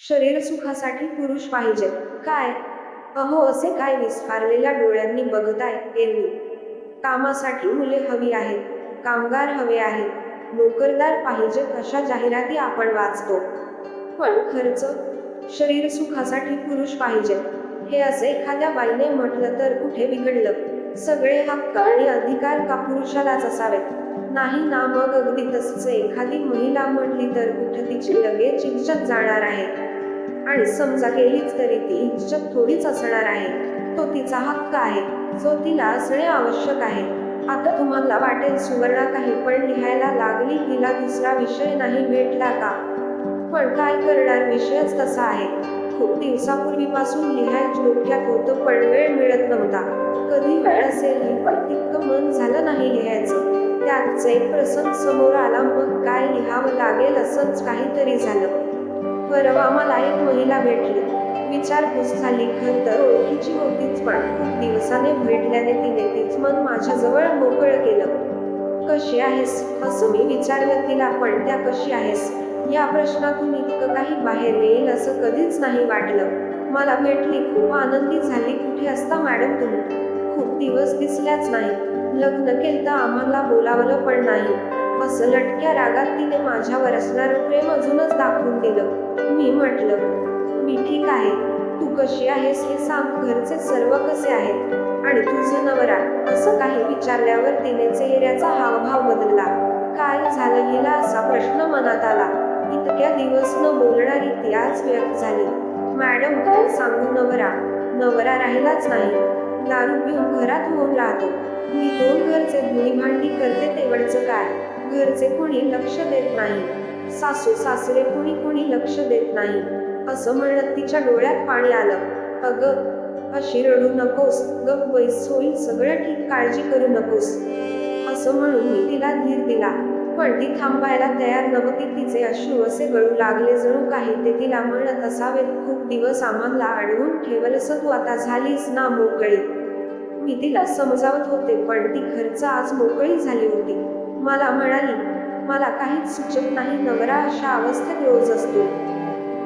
शरीर सुखासाठी पुरुष पाहिजे. काय? अहो असे काय विस्फारलेल्या डोळ्यांनी बघताय एरवी कामासाठी मुले हवी आहेत कामगार हवे आहेत. नोकरदार पाहिजे अशा जाहिराती आपण वाचतो. पण खर्च? शरीर सुखासाठी पुरुष पाहिजे. हे असे एखाद्या बाईने म्हटलं तर कुठे बिघडलं? सगळे हक्क आणि अधिकार का पुरुषालाच असावेत. नाही ना मग अगदी तसंच एखादी महिला म्हटली तर कुठे तिची लगेच इज्जत जाणार आहे? आणि समजा गेलीच तरी ती इज्जत थोडीच असणार आहे. तो तिचा हक्क आहे. जो तिला असणे आवश्यक आहे. आता तुम्हाला वाटेल सुवर्णा काही पण लिहायला लागली तिला दुसरा विषय नाही भेटला का? पण काय करणार? विषयच तसा आहे. खूप दिवसापूर्वीपासून लिहायच डोक्यात होतं पण वेळ मिळत नव्हता. कधी वेळ असेल पण तितकं मन झालं नाही लिहायचं. त्यातच एक प्रसंग समोर आला मग काय लिहावं लागेल असंच काहीतरी झालं. परवा मला एक महिला भेटली. विचारपूस झाली खर तर. ओळखीची होतीच पण खूप दिवसाने भेटल्याने तिने तीच मन माझ्याजवळ मोकळं केलं. कशी आहेस? असं मी विचारलं तिला पण त्या कशी आहेस? या प्रश्नातून इतकं काही बाहेर येईल असं कधीच नाही वाटलं. मला भेटली खूप आनंदी झाली. कुठे असता मॅडम तुम्ही? खूप दिवस दिसल्याच नाही. लग्न केलं तर आम्हाला बोलावलं पण नाही. असं लटक्या रागात तिने माझ्यावर असणारं प्रेम अजूनच दाखवून दिलं. मी म्हटलं मी ठीक आहे. तू कशी आहेस हे सांग. घरचे सर्व कसे आहेत? आणि तुझं नवरा असं काही विचारल्यावर तिने चेहऱ्याचा हावभाव बदलला. काय झालं हिला? असा प्रश्न मनात आला. इतक्या दिवस न बोलणारी ती आज व्यक्त झाली. मॅडम काय सांगू नवरा? नवरा राहिलाच नाही. दारू पिऊन घरात होऊन राहतो. मी दोन घरचे धुणी भांडी करते तेवढचं काय? घरचे कोणी लक्ष देत नाही. सासू सासरे कुणी कुणी लक्ष देत नाही. असं म्हणत तिच्या डोळ्यात पाणी आलं. अगं अशी रडू नकोस. गप बैस होईल सगळं ठीक. काळजी करू नकोस. असं म्हणून मी तिला धीर दिला. पण ती थांबायला तयार नव्हती. तिचे अश्रू असे गळू लागले जणू काही. ते तिला म्हणत असावेत खूप दिवस आम्हाला अडवून ठेवलंस तू आता झालीस ना मोकळी? मी तिला समजावत होते पण ती खर्च आज मोकळी झाली होती. मला म्हणाली मला काहीच सुचत नाही नवरा अशा अवस्थेत रोज असतो.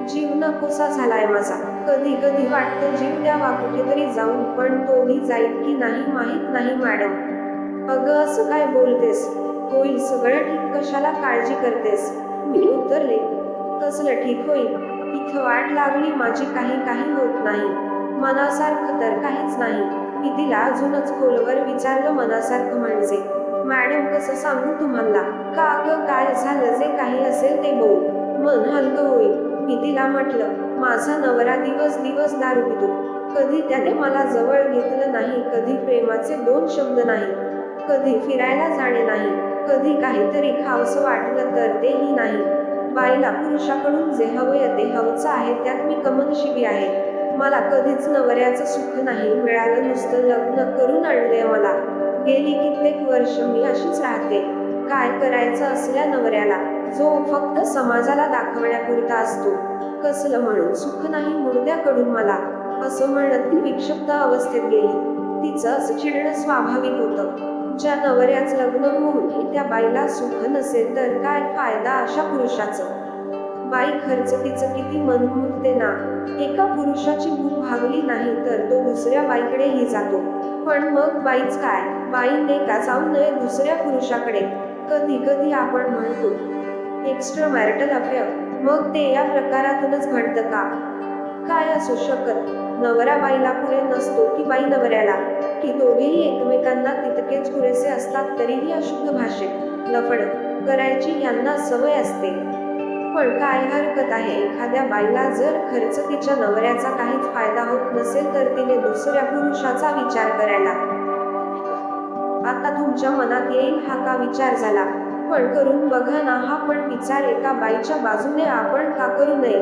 जीव नकोसा झालाय माझा. कधी कधी वाटतं जीव द्यावा कुठेतरी जाऊन पण तोही जाईल की नाही माहीत नाही मॅडम. अगं असं काय बोलतेस? होईल सगळं ठीक कशाला काळजी करतेस? मी उतरले. कसलं ठीक होईल? इथं वाट लागली माझी काही काही होत नाही. मनासारखं तर काहीच नाही. मी तिला अजूनच खोलवर विचारलं मनासारखं म्हणजे. मॅडम कसं सांगू तुम्हाला? का अगं काय झालं? जे काही असेल ते बोल. मन हलकं होईल. मी तिला म्हटलं माझा नवरा दिवस दिवस दारू पितो. कधी त्याने मला जवळ घेतलं नाही कधी प्रेमाचे दोन शब्द नाही. कधी फिरायला जाणे नाही कधी काहीतरी खावसं वाटलं तर तेही नाही. बाईला पुरुषाकडून जे हवंय ते हवचं आहे त्यात मी कमनशिबी आहे. मला कधीच नवऱ्याचं सुख नाही मिळालं नुसतं लग्न करून आणले मला. गेली कित्येक वर्ष मी अशीच राहते. काय करायचं असल्या नवऱ्याला? जो फक्त समाजाला दाखवण्यापुरता असतो. कसलं म्हणून सुख नाही मुर्द्याकडून मला. असं म्हणत ती विक्षिप्त अवस्थेत गेली. तिचं असं चिडणं स्वाभाविक होतं. ज्या नवऱ्याच लग्न होऊन त्या बाईला सुख नसेल तर काय फायदा अशा पुरुषाचं? बाई खर्च तिचं किती मनमुखते ना. एका पुरुषाची भूक भागली नाही तर तो दुसऱ्या बाईकडेही जातो. पण मग बाईच काय? बाईने का जाऊ नये दुसऱ्या पुरुषाकडे? कधी कधी आपण म्हणतो एक्स्ट्रा मॅरिटल अफेअर मग ते या प्रकारातूनच घडतं का? काय असू शकत? नवरा बाईला पुरे नसतो की बाई नवऱ्याला? की दोघेही एकमेकांना तितकेच पुरेसे असतात तरीही अशुद्ध भाषेत लफड करायची यांना सवय असते. पण काय हरकत आहे. एखाद्या बाईला जर खर्च तिच्या नवऱ्याचा काहीच फायदा होत नसेल तर तिने दुसऱ्या पुरुषाचा विचार करायला. आता तुमच्या मनात येईल हा का विचार झाला? पण करून बघा ना हा पण विचार एका बाईच्या बाजूने आपण का करू नये?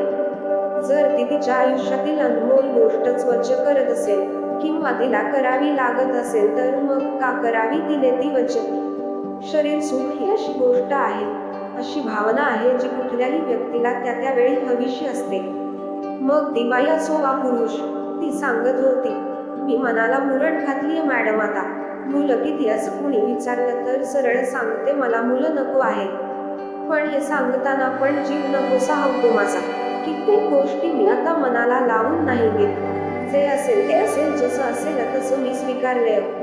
जर ती तिच्या आयुष्यातील अनमोल गोष्ट स्वच्छ करत असेल किंवा तिला करावी लागत असेल तर मग का करावी तिने ती वचन? शरीर सुख ही अशी गोष्ट आहे. अशी भावना आहे जी कुठल्याही व्यक्तीला त्या त्या वेळी हवीशी असते. मग दिवाळी बाई असो वा पुरुष ती सांगत होती मी मनाला मुरड घातलीय मॅडम आता. मुलं किती असं कुणी विचारलं तर सरळ सांगते मला मुलं नको आहे. पण हे सांगताना पण जीव नकोसा हवतो माझा. कित्येक गोष्टी मी आता मनाला लावून नाही घेत. जे असेल ते असेल जसं असेल तसं मी स्वीकारले